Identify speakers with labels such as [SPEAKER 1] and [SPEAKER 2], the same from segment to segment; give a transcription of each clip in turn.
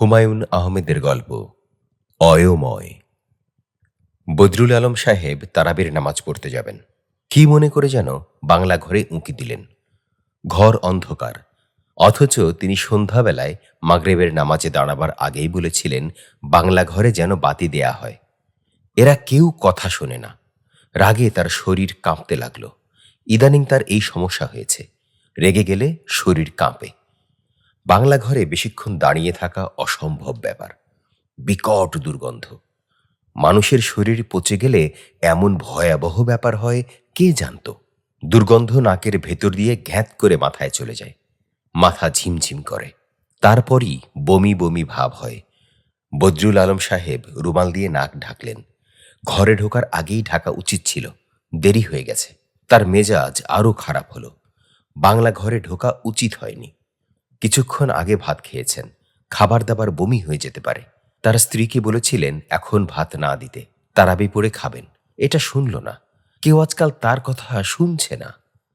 [SPEAKER 1] হুমায়ুন আহমেদের গল্প, অয়ময়। বদরুল আলম সাহেব তারাবির নামাজ পড়তে যাবেন। কি মনে করে যেন বাংলা ঘরে উঁকি দিলেন। ঘর অন্ধকার, অথচ তিনি সন্ধ্যাবেলায় মাগরেবের নামাজে দাঁড়াবার আগেই বলেছিলেন, বাংলা ঘরে যেন বাতি দেয়া হয়। এরা কেউ কথা শোনে না। রাগে তার শরীর কাঁপতে লাগল। ইদানিং তার এই সমস্যা হয়েছে। রেগে গেলে শরীর কাঁপে। বাংলা ঘরে বেশিক্ষণ দাঁড়িয়ে থাকা অসম্ভব ব্যাপার। বিকট দুর্গন্ধ। মানুষের শরীর পচে গেলে এমন ভয়াবহ ব্যাপার হয়, কে জানত? দুর্গন্ধ নাকের ভেতর দিয়ে ঘ্যাঁত করে মাথায় চলে যায়। মাথা ঝিমঝিম করে। তারপরই বমি বমি ভাব হয়। বদরুল আলম সাহেব রুমাল দিয়ে নাক ঢাকলেন। ঘরে ঢোকার আগেই ঢাকা উচিত ছিল। দেরি হয়ে গেছে। তার মেজাজ আরও খারাপ হলো। বাংলা ঘরে ঢোকা উচিত হয়নি। কিছুক্ষণ আগে ভাত খেয়েছেন। খাবার দাবার বমি হয়ে যেতে পারে। তার স্ত্রীকে বলেছিলেন এখন ভাত না দিতে। তারাবি পড়ে খাবেন। এটা শুনল না। কেউ আজকাল তার কথা শুনছে না।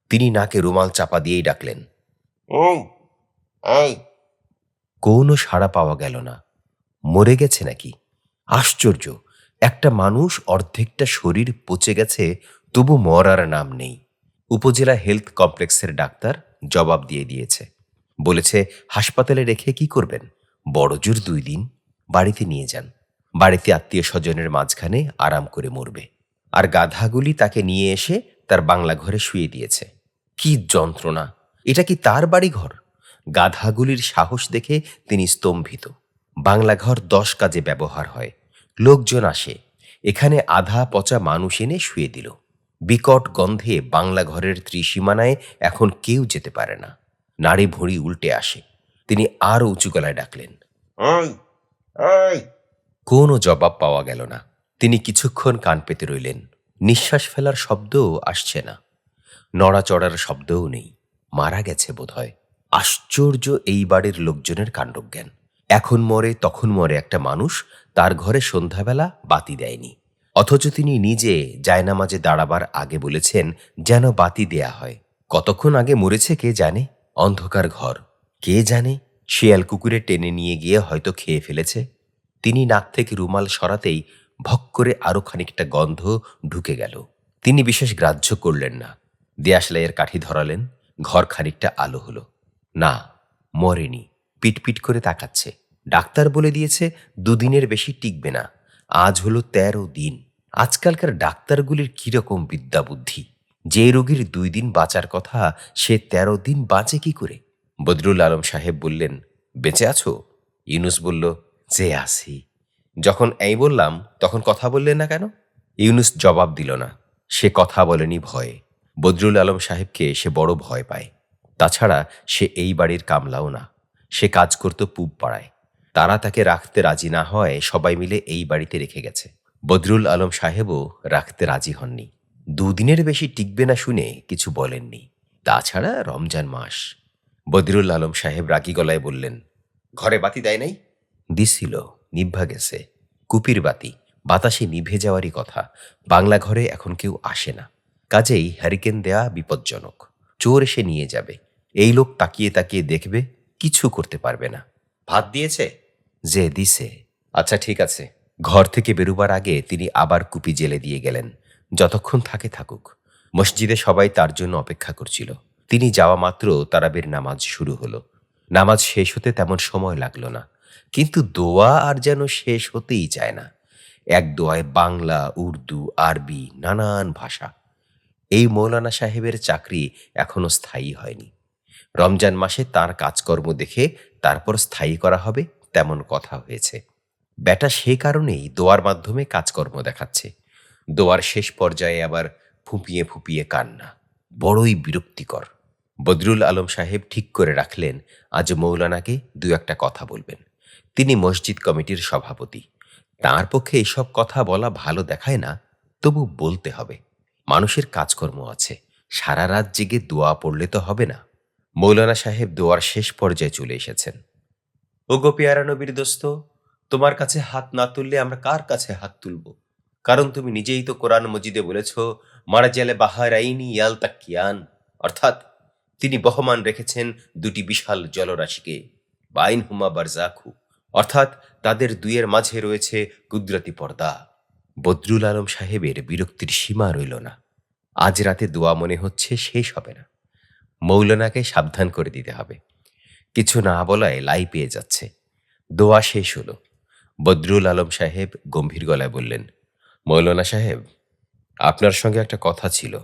[SPEAKER 1] তিনি নাকে রুমাল চাপা দিয়েই ডাকলেন কোনো সাড়া পাওয়া গেল না। মরে গেছে নাকি? আশ্চর্য। একটা মানুষ অর্ধেকটা শরীর পচে গেছে তবু মরার নাম নেই। উপজেলা হেলথ কমপ্লেক্সের ডাক্তার জবাব দিয়ে দিয়েছে। বলেছে, হাসপাতালে রেখে কি করবেন? বড়জোর দুই দিন, বাড়িতে নিয়ে যান। বাড়িতে আত্মীয় স্বজনের মাঝখানে আরাম করে মরবে। আর গাধাগুলি তাকে নিয়ে এসে তার বাংলা ঘরে শুয়ে দিয়েছে। কি যন্ত্রণা! এটা কি তার বাড়ি ঘর গাধাগুলির সাহস দেখে তিনি স্তম্ভিত। বাংলা ঘর দশ কাজে ব্যবহার হয়। লোকজন আসে। এখানে আধা পচা মানুষ এনে শুয়ে দিল। বিকট গন্ধে বাংলা ঘরের ত্রিসীমানায় এখন কেউ যেতে পারে না। নাড়ি ভুঁড়ি উল্টে আসে। তিনি আরও উঁচু গলায় ডাকলেন কোনো জবাব পাওয়া গেল না। তিনি কিছুক্ষণ কান পেতে রইলেন। নিঃশ্বাস ফেলার শব্দও আসছে না। নড়াচড়ার শব্দও নেই। মারা গেছে বোধহয়। আশ্চর্য এই বাড়ির লোকজনের কাণ্ডজ্ঞান। এখন মরে তখন মরে একটা মানুষ তার ঘরে সন্ধ্যাবেলা বাতি দেয়নি। অথচ তিনি নিজে জায়নামাজে দাঁড়াবার আগে বলেছেন যেন বাতি দেয়া হয়। কতক্ষণ আগে মরেছে কে জানে? অন্ধকার ঘর। কে জানে, শিয়াল কুকুরে টেনে নিয়ে গিয়ে হয়তো খেয়ে ফেলেছে। তিনি নাক থেকে রুমাল সরাতেই ভক করে আরও খানিকটা গন্ধ ঢুকে গেল। তিনি বিশেষ গ্রাহ্য করলেন না। দেয়াশলাইয়ের কাঠি ধরালেন, ঘর খানিকটা আলো হলো। না, মরেনি, পিটপিট করে তাকাচ্ছে। ডাক্তার বলে দিয়েছে, দুদিনের বেশি টিকবে না। আজ হলো তেরো দিন। আজকালকার ডাক্তারগুলির কীরকম বিদ্যা বুদ্ধি যে রোগীর দুই দিন বাঁচার কথা সে তেরো দিন বাঁচে কি করে? বদরুল আলম সাহেব বললেন, বেঁচে আছো? ইউনুস বলল, যে আছি। যখন এই বললাম, তখন কথা বললেন না কেন? ইউনুস জবাব দিল না। সে কথা বলেনি ভয়ে। বদরুল আলম সাহেবকে সে বড় ভয় পায়। তাছাড়া সে এই বাড়ির কামলাও না। সে কাজ করত পুব পাড়ায়। তারা তাকে রাখতে রাজি না হয় সবাই মিলে এই বাড়িতে রেখে গেছে। বদরুল আলম সাহেবও রাখতে রাজি হননি। দুদিনের বেশি টিকবে না শুনে কিছু বলেননি। তাছাড়া রমজান মাস। বদিরুল আলম সাহেব রাগি গলায় বললেন, ঘরে বাতি দেয় নাই? দিছিল, নিভা গেছে। কুপির বাতি, বাতাসে নিভে যাওয়ারই কথা। বাংলা ঘরে এখন কেউ আসে না। কাজেই হ্যারিকেন দেয়া বিপজ্জনক। চোর এসে নিয়ে যাবে। এই লোক তাকিয়ে তাকিয়ে দেখবে, কিছু করতে পারবে না। ভাত দিয়েছে? যে দিছে। আচ্ছা ঠিক আছে। ঘর থেকে বেরুবার আগে তিনি আবার কুপি জেলে দিয়ে গেলেন। যতক্ষণ থাকে থাকুক, মসজিদে সবাই তার জন্য অপেক্ষা করছিল। তিনি যাওয়া মাত্র তারাবির নামাজ শুরু হলো। নামাজ শেষ হতে তেমন সময় লাগল না, কিন্তু দোয়া আর যেন শেষ হতেই চায় না। এক দোয়ায় বাংলা, উর্দু, আরবি, নানান ভাষা। এই মৌলানা সাহেবের চাকরি এখনও স্থায়ী হয়নি। রমজান মাসে তার কাজকর্ম দেখে তারপর স্থায়ী করা হবে, তেমন কথা হয়েছে। বেটা সে কারণেই দোয়ার মাধ্যমে কাজকর্ম দেখাচ্ছে। দোয়ার শেষ পর্যায়ে আবার ফুপিয়ে ফুপিয়ে কান্না। বড়ই বিরক্তিকর। বদরুল আলম সাহেব ঠিক করে রাখলেন, আজ মৌলানাকে দু একটা কথা বলবেন। তিনি মসজিদ কমিটির সভাপতি। তার পক্ষে এসব কথা বলা ভালো দেখায় না, তবু বলতে হবে। মানুষের কাজকর্ম আছে, সারা রাত জেগে দোয়া পড়লে তো হবে না। মৌলানা সাহেব দোয়ার শেষ পর্যায়ে চলে এসেছেন। ও গো পেয়ারা নবীর দোস্ত, তোমার কাছে হাত না তুললে আমরা কার কাছে হাত তুলব? কারণ তুমি নিজেই তো কোরআন মজিদে বলেছ, মারা জেলে বাহারাইনি ইয়াল তাকিয়ান অর্থাৎ তিনি বহমান রেখেছেন দুটি বিশাল জলরাশিকে, বাইন হুমা বারজাখু। অর্থাৎ তাদের দুইয়ের মাঝে রয়েছে কুদরতি পর্দা। বদরুল আলম সাহেবের বিরক্তির সীমা রইল না। আজ রাতে দোয়া মনে হচ্ছে শেষ হবে না। মৌলানাকে সাবধান করে দিতে হবে। কিছু না বলায় লাই পেয়ে যাচ্ছে। দোয়া শেষ হলো। বদরুল আলম সাহেব গম্ভীর গলায় বললেন মৌলানা সাহেব, আপনার সঙ্গে একটা কথা ছিল।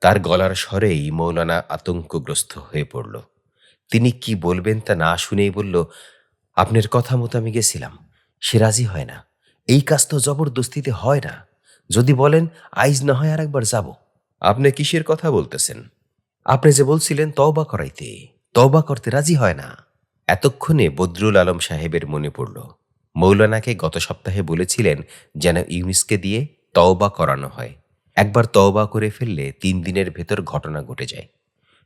[SPEAKER 1] তার গলার স্বরেই মৌলানা আতঙ্কগ্রস্ত হয়ে পড়ল। তিনি কি বলবেন তা না শুনেই বলল, আপনার কথা মতো আমি গেছিলাম। সে রাজি হয় না। এই কাজ তো জবরদস্তিতে হয় না। যদি বলেন, আইজ না হয় আর একবার যাব। আপনি কিসের কথা বলতেছেন? আপনি যে বলছিলেন তওবা করাইতে, তওবা করতে রাজি হয় না। এতক্ষণে বদরুল আলম সাহেবের মনে পড়ল মৌলানাকে গত সপ্তাহে বলেছিলেন যেন ইউনিসকে দিয়ে তওবা করানো হয়। একবার তওবা করে ফেললে তিন দিনের ভেতর ঘটনা ঘটে যায়।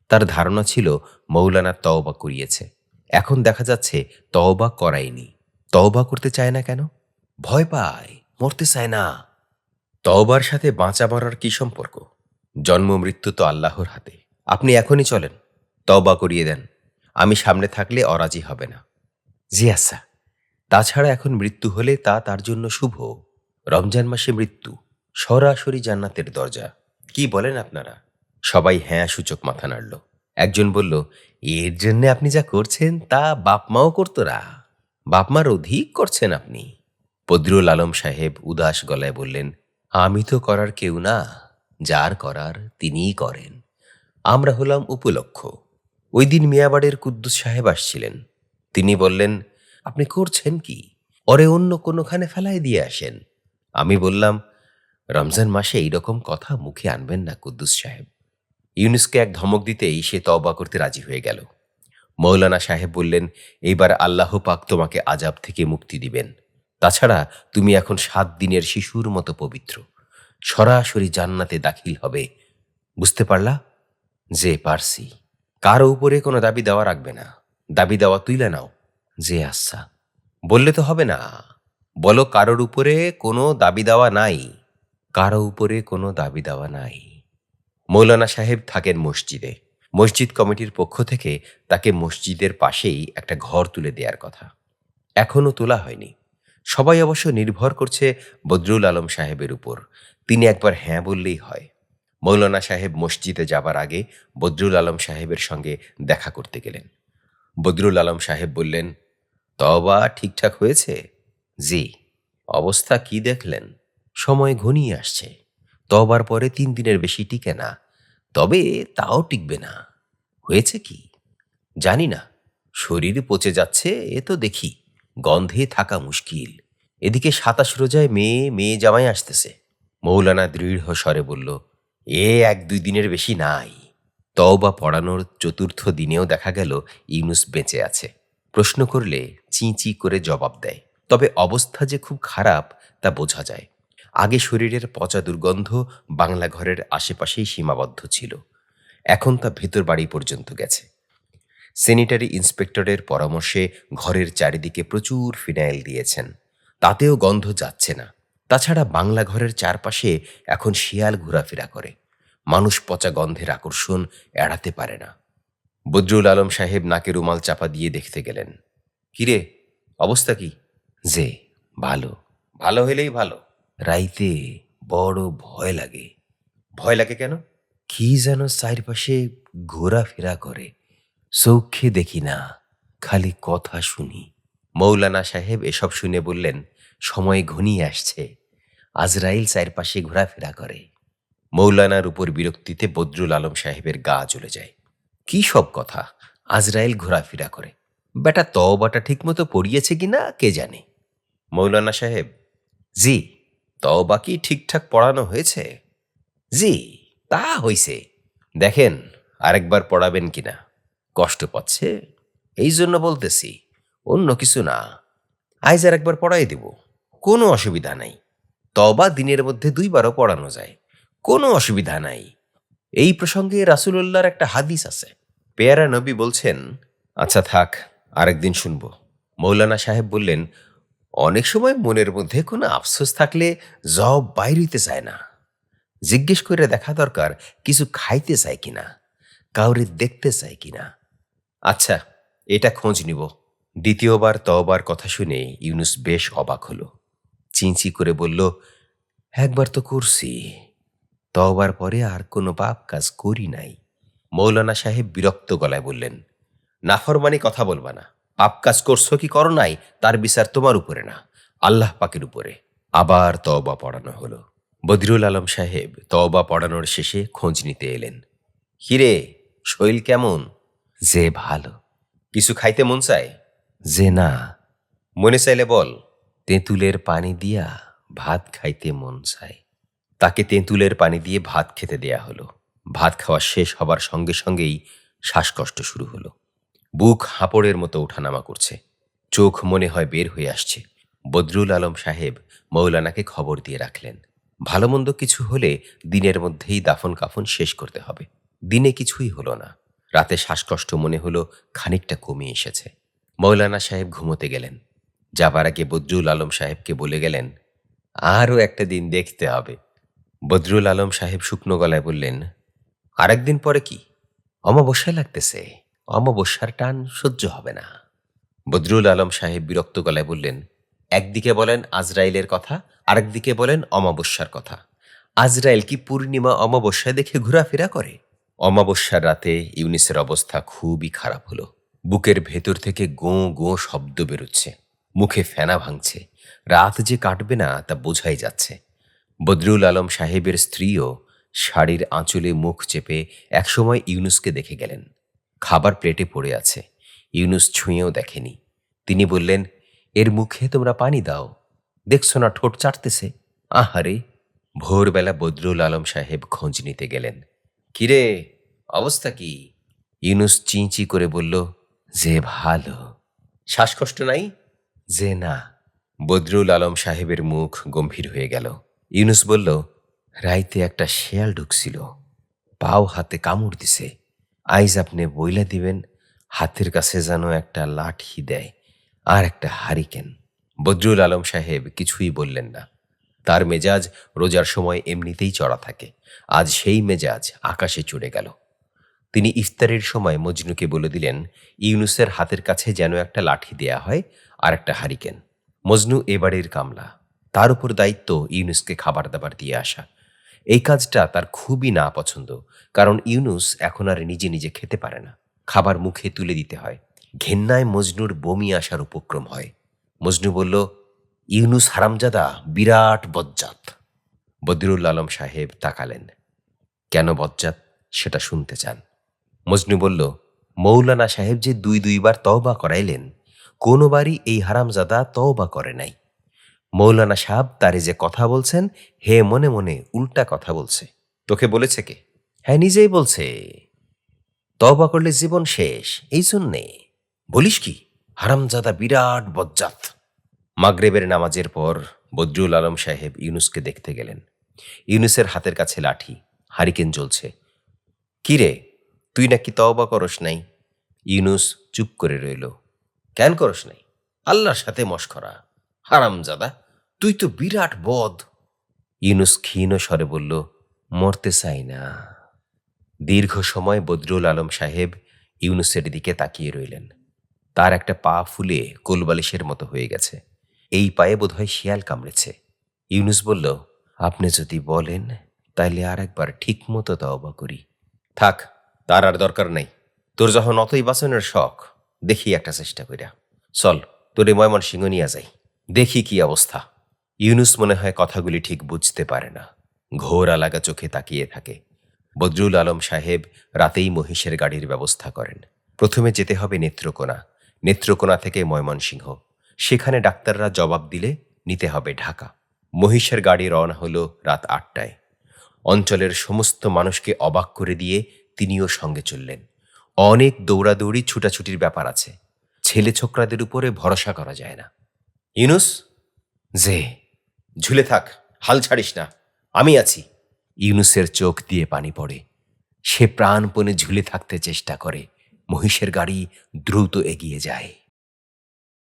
[SPEAKER 1] তার ধারণা ছিল মৌলানা তওবা করিয়েছে। এখন দেখা যাচ্ছে তওবা করায়নি। তওবা করতে চায় না কেন? ভয় পায়, মরতে চায় না। তওবার সাথে বাঁচা মরার কি সম্পর্ক? জন্ম, মৃত্যু তো আল্লাহর হাতে। আপনি এখনই চলেন। তওবা করিয়ে দেন। আমি সামনে থাকলে অরাজি হবে না। জি আচ্ছা। তাছাড়া এখন মৃত্যু হলে তা তার জন্য শুভ। রমজান মাসে মৃত্যু, সরাসরি জান্নাতের দরজা। কি বলেন আপনারা? সবাই হ্যাঁ সূচক মাথা নাড়ল। একজন বলল, এর জন্য আপনি যা করছেন তা বাপমাও করতো না। বাপমার অধিক করছেন আপনি। বদরুল আলম সাহেব উদাস গলায় বললেন, আমি তো করার কেউ না। যার করার তিনিই করেন। আমরা হলাম উপলক্ষ। ওই দিন মিয়াবাড়ির কুদ্দুস সাহেব আসছিলেন। তিনি বললেন আপনি করছেন কি? ওরে অন্য কোনোখানে ফেলাই দিয়ে আসেন। আমি বললাম, রমজান মাসে এইরকম কথা মুখে আনবেন না, কুদ্দুস সাহেব। ইউনুসকে এক ধমক দিতেই সে তওবা করতে রাজি হয়ে গেল। মৌলানা সাহেব বললেন, এইবার আল্লাহ পাক তোমাকে আজাব থেকে মুক্তি দিবেন। তাছাড়া তুমি এখন সাত দিনের শিশুর মতো পবিত্র। সরাসরি জান্নাতে দাখিল হবে। বুঝতে পারলা? যে পারছি। কারও উপরে কোনো দাবি দেওয়া রাখবে না। দাবি দেওয়া তুইলে নাও। যে আচ্ছা বললে তো হবে না। বলো কারোর উপরে কোনো দাবি দেওয়া নাই। কারও উপরে কোনো দাবি দেওয়া নাই। মৌলানা সাহেব থাকেন মসজিদে। মসজিদ কমিটির পক্ষ থেকে তাকে মসজিদের পাশেই একটা ঘর তুলে দেওয়ার কথা। এখনও তোলা হয়নি। সবাই অবশ্য নির্ভর করছে বদরুল আলম সাহেবের উপর। তিনি একবার হ্যাঁ বললেই হয়। মৌলানা সাহেব মসজিদে যাবার আগে বদরুল আলম সাহেবের সঙ্গে দেখা করতে গেলেন। বদরুল আলম সাহেব বললেন তবা ঠিকঠাক হয়েছে? জি। অবস্থা কি দেখলেন? সময় ঘনিয়ে আসছে। তবার পরে তিন দিনের বেশি টিকে না। তবে তাও টিকবে না। হয়েছে কি? জানি না। শরীর পচে যাচ্ছে, এ তো দেখি। গন্ধে থাকা মুশকিল। এদিকে সাতাশ রোজায় মেয়ে মেয়ে জামাই আসতেছে। মৌলানা দৃঢ় স্বরে বলল, এ এক দুই দিনের বেশি নাই। তওবা পড়ানোর চতুর্থ দিনেও দেখা গেল, ইউনুস বেঁচে আছে। প্রশ্ন করলে চি চি করে জবাব দেয়। তবে অবস্থা যে খুব খারাপ, তা বোঝা যায়। আগে শরীরের পচা দুর্গন্ধ বাংলা ঘরের আশেপাশেই সীমাবদ্ধ ছিল। এখন তা ভেতর বাড়ি পর্যন্ত গেছে। স্যানিটারি ইন্সপেক্টরের পরামর্শে ঘরের চারিদিকে প্রচুর ফিনাইল দিয়েছেন। তাতেও গন্ধ যাচ্ছে না। তাছাড়া বাংলা ঘরের চারপাশে এখন শিয়াল ঘোরাফেরা করে। মানুষ পচা গন্ধের আকর্ষণ এড়াতে পারে না। বদরুল আলম সাহেব নাকে রুমাল চাপা দিয়ে দেখতে গেলেন। কিরে, অবস্থা কি? যে, ভালো। ভালো হলেই ভালো। রাইতে বড় ভয় লাগে। ভয় লাগে কেন? কি যেন চারপাশে ঘোরাফেরা করে। চোখে দেখি না, খালি কথা শুনি। মৌলানা সাহেব এসব শুনে বললেন, সময় ঘনিয়ে আসছে। আজরাইল চারপাশে ঘোরাফেরা করে। মৌলানার উপর বিরক্তিতে বদরুল আলম সাহেবের গা জ্বলে যায়। কি সব কথা? আজরাইল ঘোরাফেরা করে। বেটা তওবাটা ঠিকমতো পড়িয়েছে কিনা কে জানে? মৌলানা সাহেব, জি, তওবা কি ঠিকঠাক পড়ানো হয়েছে? জি, তা হইছে। দেখেন আরেকবার পড়াবেন কিনা। কষ্ট পাচ্ছে? এই জন্য বলতেছি, অন্য কিছু না। আইজ আর একবার পড়াই দেব। কোনো অসুবিধা নাই। তবা দিনের মধ্যে দুইবারও পড়ানো যায়। কোনো অসুবিধা নাই। এই প্রসঙ্গে রাসুলুল্লাহর একটা হাদিস আছে। পেয়ারা নবী বলছেন আচ্ছা থাক, আরেকদিন শুনব। মৌলানা সাহেব বললেন, অনেক সময় মনের মধ্যে কোনো আফসোস থাকলে জব বাইরিতে চায় না। জিজ্ঞেস করে দেখা দরকার কিছু খাইতে চায় কিনা, কাউরে দেখতে চায় কিনা। আচ্ছা এটা খোঁজ নিব। দ্বিতীয়বার তবার কথা শুনে ইউনুস বেশ অবাক হলো। চিঁচি করে বলল, একবার তো করছি। তওবার পরে আর কোনো পাপ কাজ করি নাই। মৌলানা সাহেব বিরক্ত গলায় বললেন, নাফরমানি কথা বলবা না। পাপ কাজ করছ কি করো নাই, তার বিচার তোমার উপরে না, আল্লাহ পাকের উপরে। আবার তওবা পড়ানো হলো। বদিরুল আলম সাহেব তওবা পড়ানোর শেষে খোঁজ নিতে এলেন। হিরে শৈল কেমন? যে ভালো। কিছু খাইতে মন চায়? যে না। মনে চাইলে বল। তেঁতুলের পানি দিয়া ভাত খাইতে মন চায়। তাকে তেঁতুলের পানি দিয়ে ভাত খেতে দেয়া হলো। ভাত খাওয়া শেষ হবার সঙ্গে সঙ্গেই শ্বাসকষ্ট শুরু হলো। বুক হাঁপড়ের মতো ওঠানামা করছে। চোখ মনে হয় বের হয়ে আসছে। বদরুল আলম সাহেব মৌলানাকে খবর দিয়ে রাখলেন। ভালো মন্দ কিছু হলে দিনের মধ্যেই দাফন কাফন শেষ করতে হবে। দিনে কিছুই হলো না। রাতে শ্বাসকষ্ট মনে হলো খানিকটা কমে এসেছে। মৌলানা সাহেব ঘুমোতে গেলেন। যাবার আগে বদরুল আলম সাহেবকে বলে গেলেন, আরও একটা দিন দেখতে হবে। বদরুল আলম সাহেব শুকনো গলায় বললেন, আরেকদিন পরে কি? অমাবস্যায় লাগতেছে। অমাবস্যার টান সহ্য হবে না। বদরুল আলম সাহেব বিরক্ত গলায় বললেন, একদিকে বলেন আজরাইলের কথা, আরেকদিকে বলেন অমাবস্যার কথা। আজরাইল কি পূর্ণিমা অমাবস্যায় দেখে ঘোরাফেরা করে? অমাবস্যার রাতে ইউনিসের অবস্থা খুবই খারাপ হলো। বুকের ভেতর থেকে গোঁ গোঁ শব্দ বেরোচ্ছে। মুখে ফেনা ভাঙছে। রাত যে কাটবে না তা বোঝাই যাচ্ছে। বদরুল আলম সাহেবের স্ত্রীও শাড়ির আঁচলে মুখ চেপে একসময় ইউনুসকে দেখে গেলেন। খাবার প্লেটে পড়ে আছে। ইউনুস ছুঁয়েও দেখেনি। তিনি বললেন, এর মুখে তোমরা পানি দাও। দেখছ না ঠোঁট চাটতেছে? আহারে! ভোরবেলা বদরুল আলম সাহেব খোঁজ নিতে গেলেন। কিরে, অবস্থা কি? ইউনুস চিঁচি করে বলল, যে ভালো। শ্বাসকষ্ট নাই? যে না। বদরুল আলম সাহেবের মুখ গম্ভীর হয়ে গেল। ইউনুস বলল, রাইতে একটা শেয়াল ঢুকছিল, পাও হাতে কামড় দিছে। আইজ আপনি বইলা দিবেন, হাতের কাছে যেন একটা লাঠি দেয় আর একটা হারিকেন। বদরুল আলম সাহেব কিছুই বললেন না। তার মেজাজ রোজার সময় এমনিতেই চড়া থাকে। আজ সেই মেজাজ আকাশে চড়ে গেল। তিনি ইফতারের সময় মজনুকে বলে দিলেন, ইউনুসের হাতের কাছে যেন একটা লাঠি দেয়া হয় আর একটা হারিকেন। মজনু এ বাড়ির কামলা। তার উপর দায়িত্ব ইউনুসকে খাবার দাবার দিয়ে আসা। এই কাজটা তার খুবই না পছন্দ কারণ ইউনুস এখন আর নিজে নিজে খেতে পারে না। খাবার মুখে তুলে দিতে হয়। ঘেন্নায় মজনুর বমি আসার উপক্রম হয়। মজনু বলল, ইউনুস হারামজাদা বিরাট বজ্জাত। বদিরুল আলম সাহেব তাকালেন। কেন বজ্জাত? সেটা শুনতে চান। মজনু বলল, মৌলানা সাহেব যে দুই দুইবার তওবা করাইলেন, কোনোবারই এই হারামজাদা তওবা করে নাই। মৌলানা সাহেব তারে যে কথা বলছেন, হে মনে মনে উল্টা কথা বলছে। তোকে বলেছে কে? হ্যাঁ নিজেই বলছে। তওবা করলে জীবন শেষ, এই জন্যে। বলিস কি? হারামজাদা বিরাট বজ্জাত। মাগরেবের নামাজের পর বদরুল আলম সাহেব ইউনুসকে দেখতে গেলেন। ইউনুসের হাতের কাছে লাঠি, হারিকেন জ্বলছে। কিরে তুই নাকি তওবা করস নাই? ইউনুস চুপ করে রইল। কেন করস নাই? আল্লাহর সাথে মস্করা। হারামজাদা, তুই তো বিরাট বদ। ইউনুস ক্ষীণ স্বরে বলল, মরতে চাই না। দীর্ঘ সময় বদরুল আলম সাহেব ইউনুসের দিকে তাকিয়ে রইলেন। তার একটা পা ফুলে কোলবালিশের মতো হয়ে গেছে। এই পায়ে বোধহয় শিয়াল কামড়েছে। ইউনুস বলল, আপনি যদি বলেন, তাইলে আর একবার ঠিক মতো তওবা করি। থাক, তার আর দরকার নেই। তোর যখন অতই বাঁচানোর শখ, দেখি একটা চেষ্টা কইরা। চল, তোরে ময়মন সিংহ নিয়ে যাই। দেখি কি অবস্থা। ইউনুস মনে হয় কথাগুলি ঠিক বুঝতে পারে না। ঘোর আলাগা চোখে তাকিয়ে থাকে। বদরুল আলম সাহেব রাতেই মহিষের গাড়ির ব্যবস্থা করেন। প্রথমে যেতে হবে নেত্রকোনা। নেত্রকোনা থেকে ময়মনসিংহ। সেখানে ডাক্তাররা জবাব দিলে নিতে হবে ঢাকা। মহিষের গাড়ি রওনা হলো রাত আটটায়। অঞ্চলের সমস্ত মানুষকে অবাক করে দিয়ে তিনিও সঙ্গে চললেন। অনেক দৌড়াদৌড়ি, ছুটাছুটির ব্যাপার আছে। ছেলে ছোকরাদের উপরে ভরসা করা যায় না। ইউনুস? যে, ঝুলে থাক, হাল ছাড়িস না। আমি আছি। ইউনুসের চোখ দিয়ে পানি পড়ে। সে প্রাণপণে ঝুলে থাকতে চেষ্টা করে। মহিষের গাড়ি দ্রুত এগিয়ে যায়।